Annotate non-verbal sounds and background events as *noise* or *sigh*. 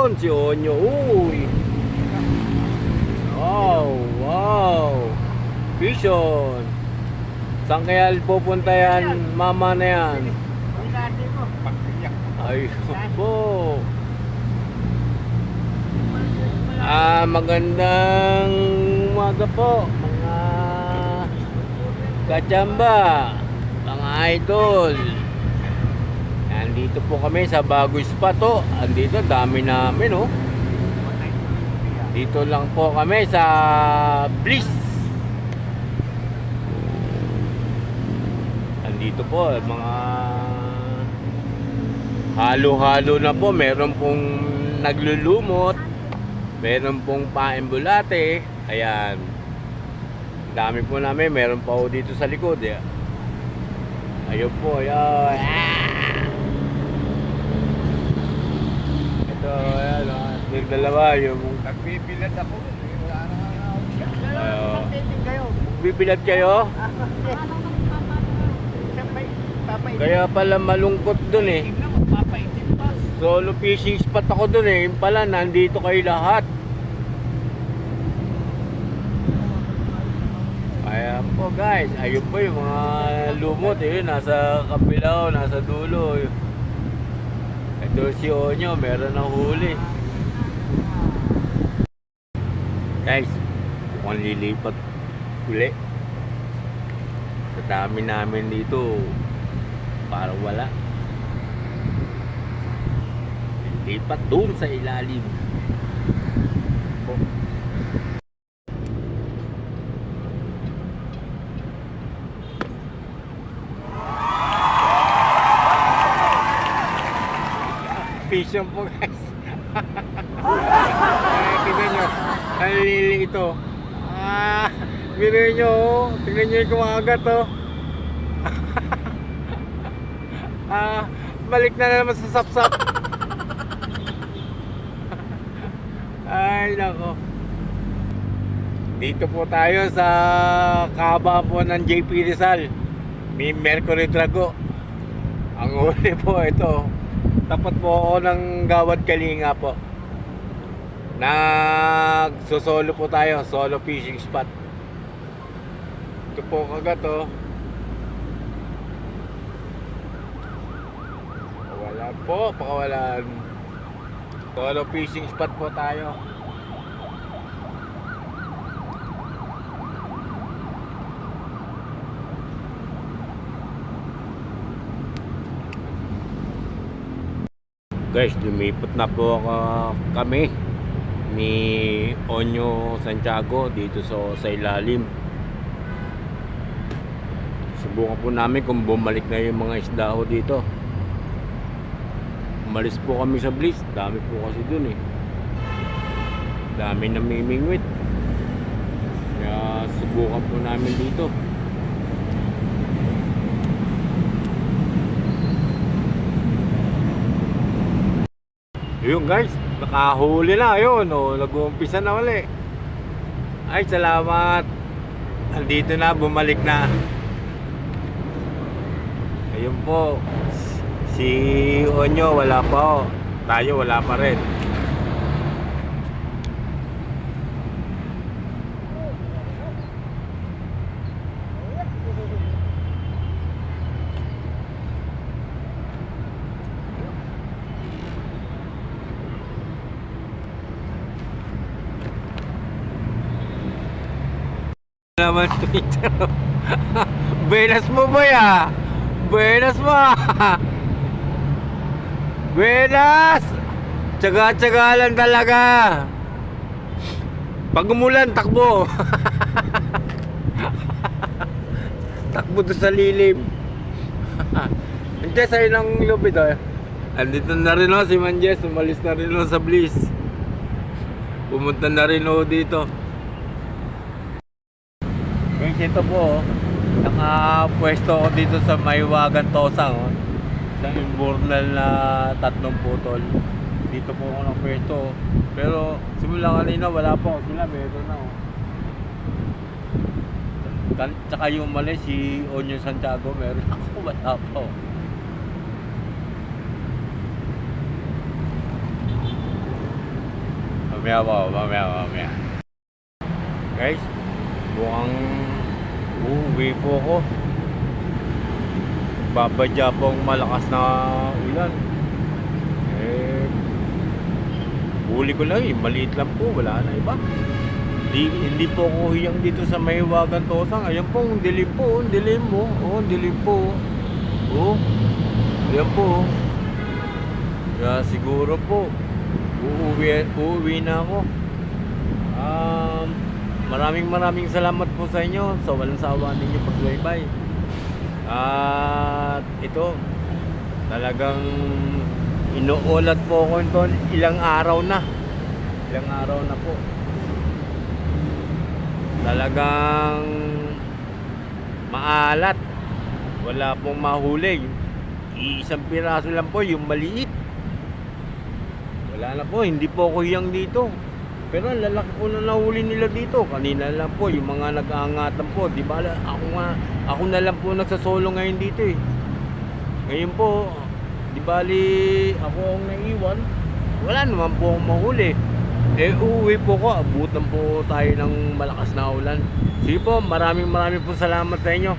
Si Onyo. Uy. Wow, wow. Vision. Saan kaya pupunta yan, mama na yan? Ay, po. Ah, magandang umaga po, mga kachamba, mga idol. Nandito po kami sa Bagoy Spa to. Andito, dami namin, oh. Dito lang po kami sa Bliss. Andito po, mga halo-halo na po. Meron pong naglulumot. Meron pong paembulate. Ayan. Dami po namin. Meron pa po dito sa likod. Eh. Ayun po. Ayun. Ito, ayan. Oh. Yung dalawa. Yung Nagbibilad ako. eh, Wala na nga ako siya. Oo. Titing kayo. bibilad kayo. Kaya pala malungkot dun eh. Solo fishing spot ako dun eh. Yung pala, nandito kayo lahat. Kaya po guys, ayun po yung mga lumot eh. Nasa kabila o, nasa dulo. Ito si Onyo, meron ng huli. Guys, mukhang lilipat uli. Sa dami namin dito, parang wala. Lipat doon sa ilalim. Oh. Vision po guys. *laughs* Ay, tignan nyo. Ang lili ito. Ah, biro nyo. oh. Tignan nyo yung kumagat oh. *laughs* ah, balik na naman sa sapsap. *laughs* Ay, nako. Dito po tayo sa kaba po ng JP Rizal. May Mercury Drago. Ang huli po ito. Tapat po ako ng Gawad Kalinga po. Nagsosolo po tayo. Solo fishing spot. Ito po kagat oh. Wala po. Pakawalan. Solo fishing spot po tayo. Guys, lumipat na po ako kami ni Onyo Santiago dito sa, sa ilalim. Subukan po namin kung bumalik na yung mga isda ho dito. Umalis po kami sa Bliss. Dami po kasi dun eh. Dami na mimingwit. Kaya subukan po namin dito. Yun guys, nakahuli na yun. O, nag-uumpisa na uli. Ay, salamat. Andito na, bumalik na. Ayun po. Si Onyo, wala pa o. Tayo, wala pa rin. Naman *laughs* Twitter. Buenas mo ba ya? Buenas mo. Buenas. Tsaga-tsaga lang talaga. Pag umulan, takbo. *laughs* takbo to sa lilim. *laughs* Hindi, sa'yo ng lubid oh. Andito na rin oh, si Manjes. Umalis na rin oh, sa Bliss. Pumunta na rin oh dito. Guys, ito po, oh. nakapwesto ako dito sa Maywagan Tosang, oh. sa Imburnal na tatlong putol. Dito po ako nakapwesto. oh. Pero simula kanina wala pa ako sila, meron na. Oh. Tsaka yung mali, si Onyo Santiago, meron ako, *laughs* wala pa. Oh. Mamaya po, mamaya, mamaya. Guys, mukhang uuwi po ako. Babadya po ang malakas na ulan. Eh, huli ko lang eh, maliit lang po, wala na iba. Hindi, hindi po ako hiyang dito sa may Wagan Tosang. Ayan po, ang dilim po, ang dilim mo. Oh, ang dilim po. Oh, ayan po. Kaya siguro po, uuwi, uuwi na ako. Um, maraming maraming salamat po sa inyo sa walang sawa ninyo pagsubaybay. At ito, talagang inuulat po ako ito ilang araw na. Ilang araw na po. Talagang maalat. Wala pong mahuli. Iisang piraso lang po, yung maliit. Wala na po, hindi po ako hiyang dito. Pero lalaki po na nahuli nila dito. Kanina lang po, yung mga nag-aangatan po. Di ba, ako nga, ako na lang po nagsasolo ngayon dito eh. Ngayon po, di bali, ako ang naiwan. Wala naman po akong mahuli. Eh, uuwi po ko. Abutan po tayo ng malakas na ulan. Sige po, maraming maraming po salamat sa inyo.